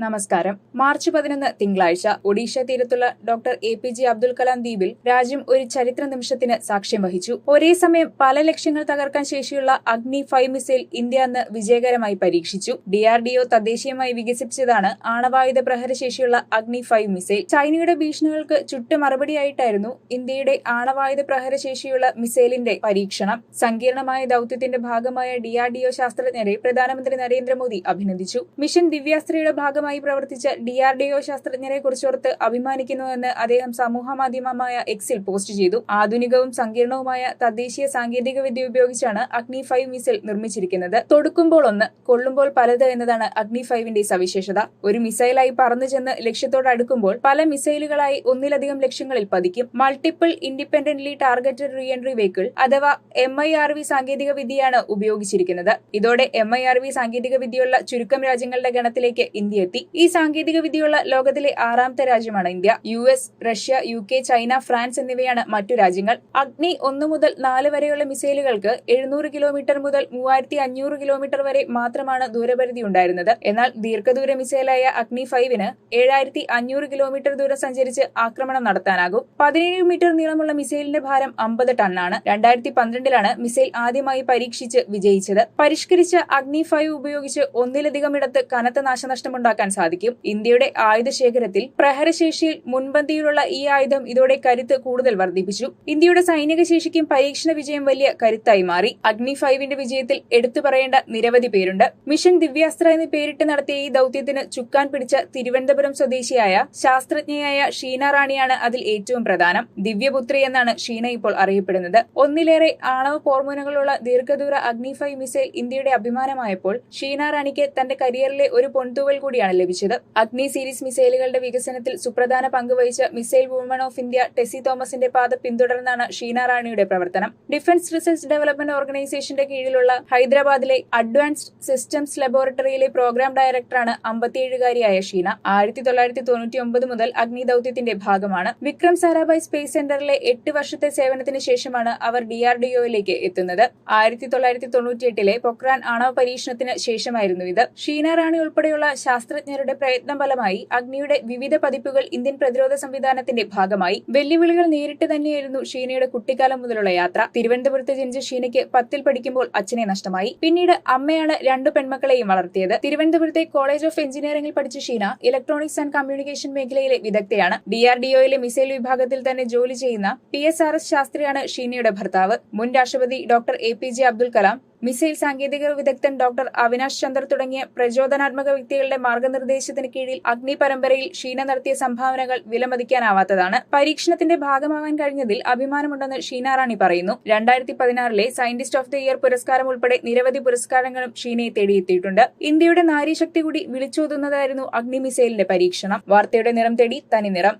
നമസ്കാരം. മാർച്ച് പതിനൊന്ന് തിങ്കളാഴ്ച ഒഡീഷ തീരത്തുള്ള doctor A P J Abdul Kalam ദ്വീപിൽ രാജ്യം ഒരു ചരിത്ര നിമിഷത്തിന് സാക്ഷ്യം വഹിച്ചു. ഒരേ സമയം പല ലക്ഷ്യങ്ങൾ തകർക്കാൻ ശേഷിയുള്ള അഗ്നി ഫൈവ് മിസൈൽ ഇന്ത്യ അന്ന് വിജയകരമായി പരീക്ഷിച്ചു. ഡിആർഡിഒ തദ്ദേശീയമായി വികസിപ്പിച്ചതാണ് ആണവായുധ പ്രഹരശേഷിയുള്ള അഗ്നി ഫൈവ് മിസൈൽ. ചൈനയുടെ ഭീഷണികൾക്ക് ചുട്ട മറുപടിയായിട്ടായിരുന്നു ഇന്ത്യയുടെ ആണവായുധ പ്രഹരശേഷിയുള്ള മിസൈലിന്റെ പരീക്ഷണം. സങ്കീർണമായ ദൌത്യത്തിന്റെ ഭാഗമായ ഡിആർഡിഒ ശാസ്ത്രജ്ഞരെ പ്രധാനമന്ത്രി നരേന്ദ്രമോദി അഭിനന്ദിച്ചു. മിഷൻ ദിവ്യാസ്ത്രയുടെ ഭാഗമായി പ്രവർത്തിച്ച ഡി ആർ ഡി ഒ ശാസ്ത്രജ്ഞരെ കുറിച്ചോർത്ത് അഭിമാനിക്കുന്നുവെന്ന് അദ്ദേഹം സമൂഹ മാധ്യമമായ എക്സിൽ പോസ്റ്റ് ചെയ്തു. ആധുനികവും സങ്കീർണവുമായ തദ്ദേശീയ സാങ്കേതിക വിദ്യ ഉപയോഗിച്ചാണ് അഗ്നി ഫൈവ് മിസൈൽ നിർമ്മിച്ചിരിക്കുന്നത്. തൊടുക്കുമ്പോൾ ഒന്ന് കൊള്ളുമ്പോൾ പലത് എന്നതാണ് അഗ്നി ഫൈവിന്റെ സവിശേഷത. ഒരു മിസൈലായി പറന്നു ചെന്ന് ലക്ഷ്യത്തോട് അടുക്കുമ്പോൾ പല മിസൈലുകളായി ഒന്നിലധികം ലക്ഷ്യങ്ങളിൽ പതിക്കും. Multiple independently targeted re entry vehicle അഥവാ എം ഐ ആർ വി സാങ്കേതിക വിദ്യയാണ് ഉപയോഗിച്ചിരിക്കുന്നത്. ഇതോടെ എം ഐ ആർ വി സാങ്കേതിക വിദ്യയുള്ള ചുരുക്കം രാജ്യങ്ങളുടെ ഗണത്തിലേക്ക് ഇന്ത്യ എത്തി. ഈ സാങ്കേതിക വിദ്യയുള്ള ലോകത്തിലെ ആറാമത്തെ രാജ്യമാണ് India. U S Russia U K China France എന്നിവയാണ് മറ്റു രാജ്യങ്ങൾ. അഗ്നി ഒന്നു മുതൽ നാല് വരെയുള്ള മിസൈലുകൾക്ക് എഴുന്നൂറ് കിലോമീറ്റർ മുതൽ മൂവായിരത്തി അഞ്ഞൂറ് കിലോമീറ്റർ വരെ മാത്രമാണ് ദൂരപരിധി ഉണ്ടായിരുന്നത്. എന്നാൽ ദീർഘദൂര മിസൈലായ അഗ്നി ഫൈവിന് ഏഴായിരത്തി അഞ്ഞൂറ് കിലോമീറ്റർ ദൂരം സഞ്ചരിച്ച് ആക്രമണം നടത്താനാകും. പതിനേഴ് മീറ്റർ നീളമുള്ള മിസൈലിന്റെ ഭാരം അമ്പത് ടണ്ണാണ്. രണ്ടായിരത്തി പന്ത്രണ്ടിലാണ് മിസൈൽ ആദ്യമായി പരീക്ഷിച്ച് വിജയിച്ചത്. പരിഷ്കരിച്ച അഗ്നി ഫൈവ് ഉപയോഗിച്ച് ഒന്നിലധികം ഇടത്ത് കനത്ത നാശനഷ്ടമുണ്ടാക്കാൻ സാധിക്കും. ഇന്ത്യയുടെ ആയുധശേഖരത്തിൽ പ്രഹരശേഷിയിൽ മുൻപന്തിയിലുള്ള ഈ ആയുധം ഇതോടെ കരുത്ത് കൂടുതൽ വർദ്ധിപ്പിച്ചു. ഇന്ത്യയുടെ സൈനിക ശേഷിക്കും പരീക്ഷണ വിജയം വലിയ കരുത്തായി മാറി. അഗ്നി ഫൈവിന്റെ വിജയത്തിൽ എടുത്തു പറയേണ്ട നിരവധി പേരുണ്ട്. മിഷൻ ദിവ്യാസ്ത്ര എന്ന് പേരിട്ട് നടത്തിയ ഈ ദൌത്യത്തിന് ചുക്കാൻ പിടിച്ച തിരുവനന്തപുരം സ്വദേശിയായ ശാസ്ത്രജ്ഞയായ ഷീന റാണിയാണ് അതിൽ ഏറ്റവും പ്രധാനം. ദിവ്യപുത്രി എന്നാണ് ഷീന ഇപ്പോൾ അറിയപ്പെടുന്നത്. ഒന്നിലേറെ ആണവ ഫോർമോണുകളുള്ള ദീർഘദൂര അഗ്നി ഫൈവ് മിസൈൽ ഇന്ത്യയുടെ അഭിമാനമായപ്പോൾ ഷീന റാണിക്ക് തന്റെ കരിയറിലെ ഒരു പൊൻതൂവൽ കൂടിയാണ് ലഭിച്ചത്. അഗ്നി സീരീസ് മിസൈലുകളുടെ വികസനത്തിൽ സുപ്രധാന പങ്ക് വഹിച്ച missile woman of India Tessy തോമസിന്റെ പാത പിന്തുടർന്നാണ് ഷീന റാണിയുടെ പ്രവർത്തനം. ഡിഫൻസ് റിസർച്ച് ഡെവലപ്മെന്റ് ഓർഗനൈസേഷന്റെ കീഴിലുള്ള ഹൈദരാബാദിലെ അഡ്വാൻസ്ഡ് സിസ്റ്റംസ് ലബോറട്ടറിയിലെ പ്രോഗ്രാം ഡയറക്ടറാണ് അമ്പത്തിയേഴുകാരിയായ ഷീന. ആയിരത്തി തൊള്ളായിരത്തി തൊണ്ണൂറ്റി ഒമ്പത് മുതൽ അഗ്നി ദൌത്യത്തിന്റെ ഭാഗമാണ്. വിക്രം സാരാഭായ് സ്പേസ് സെന്ററിലെ എട്ട് വർഷത്തെ സേവനത്തിന് ശേഷമാണ് അവർ ഡിആർഡിഒയിലേക്ക് എത്തുന്നത് ആയിരത്തി തൊള്ളായിരത്തി തൊണ്ണൂറ്റിയെട്ടിലെ പൊക്രാൻ ആണവ പരീക്ഷണത്തിന് ശേഷമായിരുന്നു ഇത്. ഷീന റാണി ഉൾപ്പെടെയുള്ള ശാസ്ത്രജ്ഞരുടെ പ്രയത്നം ഫലമായി അഗ്നിയുടെ വിവിധ പതിപ്പുകൾ ഇന്ത്യൻ പ്രതിരോധ സംവിധാനത്തിന്റെ ഭാഗമായി വെല്ലുവിളികൾ നേരിട്ട് തന്നെയായിരുന്നു ഷീനയുടെ കുട്ടിക്കാലം മുതലുള്ള യാത്ര. തിരുവനന്തപുരത്ത് ജനിച്ച ഷീനയ്ക്ക് പത്തിൽ പഠിക്കുമ്പോൾ അച്ഛനെ നഷ്ടമായി. പിന്നീട് അമ്മയാണ് രണ്ടു പെൺമക്കളെയും വളർത്തിയത്. തിരുവനന്തപുരത്തെ കോളേജ് ഓഫ് എഞ്ചിനീയറിംഗിൽ പഠിച്ച ഷീന ഇലക്ട്രോണിക്സ് ആൻഡ് കമ്മ്യൂണിക്കേഷൻ മേഖലയിലെ വിദഗ്ധയാണ്. ഡിആർഡിഒയിലെ മിസൈൽ വിഭാഗത്തിൽ തന്നെ ജോലി ചെയ്യുന്ന പി എസ് ആർ എസ് ശാസ്ത്രിയാണ് ഷീനയുടെ ഭർത്താവ്. മുൻ രാഷ്ട്രപതി doctor A P J Abdul Kalam missile സാങ്കേതിക വിദഗ്ധൻ ഡോക്ടർ അവിനാശ് ചന്ദർ തുടങ്ങിയ പ്രചോദനാത്മക വ്യക്തികളുടെ മാർഗനിർദ്ദേശത്തിന് കീഴിൽ അഗ്നി പരമ്പരയിൽ ഷീന നടത്തിയ സംഭാവനകൾ വിലമതിക്കാനാവാത്തതാണ്. പരീക്ഷണത്തിന്റെ ഭാഗമാകാൻ കഴിഞ്ഞതിൽ അഭിമാനമുണ്ടെന്ന് ഷീന റാണി പറയുന്നു. രണ്ടായിരത്തി പതിനാറിലെ സയന്റിസ്റ്റ് ഓഫ് ദി ഇയർ പുരസ്കാരം ഉൾപ്പെടെ നിരവധി പുരസ്കാരങ്ങളും ഷീനയെ തേടിയെത്തിയിട്ടുണ്ട്. ഇന്ത്യയുടെ നാരീശക്തി കൂടി വിളിച്ചോതുന്നതായിരുന്നു അഗ്നി മിസൈലിന്റെ പരീക്ഷണം. വാർത്തയുടെ നിറം തേടി തനി നിറം